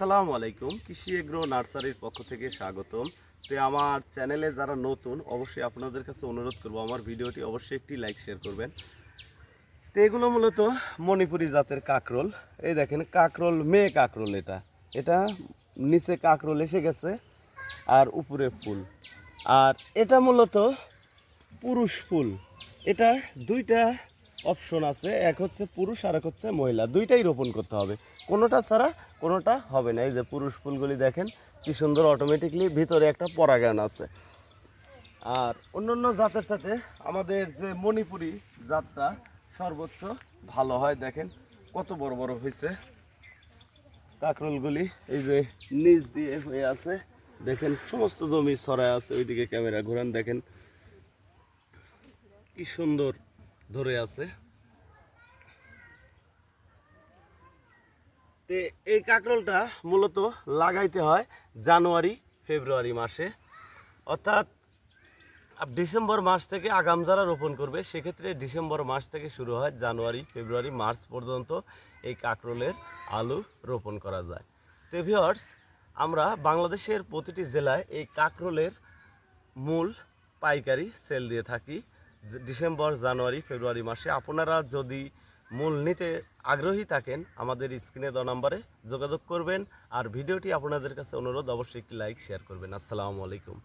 আসসালামু আলাইকুম, কৃষি এগ্রো নার্সারির পক্ষ থেকে স্বাগতম। তো আমার চ্যানেলে যারা নতুন, অবশ্যই আপনাদের কাছে অনুরোধ করব, আমার ভিডিওটি অবশ্যই একটি লাইক, শেয়ার করবেন। তো এগুলো মূলত মণিপুরি জাতের কাকরোল। এই দেখেন, কাকরোল, মেয়ে কাকরোল এটা। এটা নিচে কাকরোল এসে গেছে, আর উপরে ফুল। আর এটা মূলত পুরুষ ফুল। এটা দুইটা অপশন আছে, এক হচ্ছে পুরুষ আর এক হচ্ছে মহিলা। দুইটাই রোপণ করতে হবে। কোনোটা ছাড়া কোনোটা হবে না। এই যে পুরুষ ফুলগুলি দেখেন, কি সুন্দর অটোমেটিকলি ভিতরে একটা পরাগায়ন আছে। আর অন্যান্য জাতের সাথে আমাদের যে মণিপুরি জাতটা সর্বোচ্চ ভালো হয়। দেখেন কত বড় বড় হয়েছে। কাকরোলগুলি এই যে নিচ দিয়ে হয়ে আছে। দেখেন সমস্ত জমি ছড়ায় আছে। ওইদিকে ক্যামেরা ঘোরান, দেখেন। কি সুন্দর ধরে আছে। এই কাকরোলটা মূলত লাগাইতে হয় জানুয়ারি, ফেব্রুয়ারি মাসে। অর্থাৎ ডিসেম্বর মাস থেকে আগাম যারা রোপণ করবে, সেক্ষেত্রে ডিসেম্বর মাস থেকে শুরু হয় জানুয়ারি, ফেব্রুয়ারি মার্চ পর্যন্ত এই কাকরোলের আলু রোপণ করা যায়। তো ভিওর্স আমরা বাংলাদেশের প্রতিটি জেলায় এই কাকরোলের মূল পাইকারি সেল দিয়ে থাকি। ডিসেম্বর, জানুয়ারি, ফেব্রুয়ারি মাসে আপনারা যদি মূল নিতে আগ্রহী থাকেন, আমাদের স্ক্রিনে দেওয়া নাম্বারে যোগাযোগ করবেন আর ভিডিওটি আপনাদের কাছে অনুরোধ, অবশ্যই একটি লাইক, শেয়ার করবেন। আসসালামু আলাইকুম।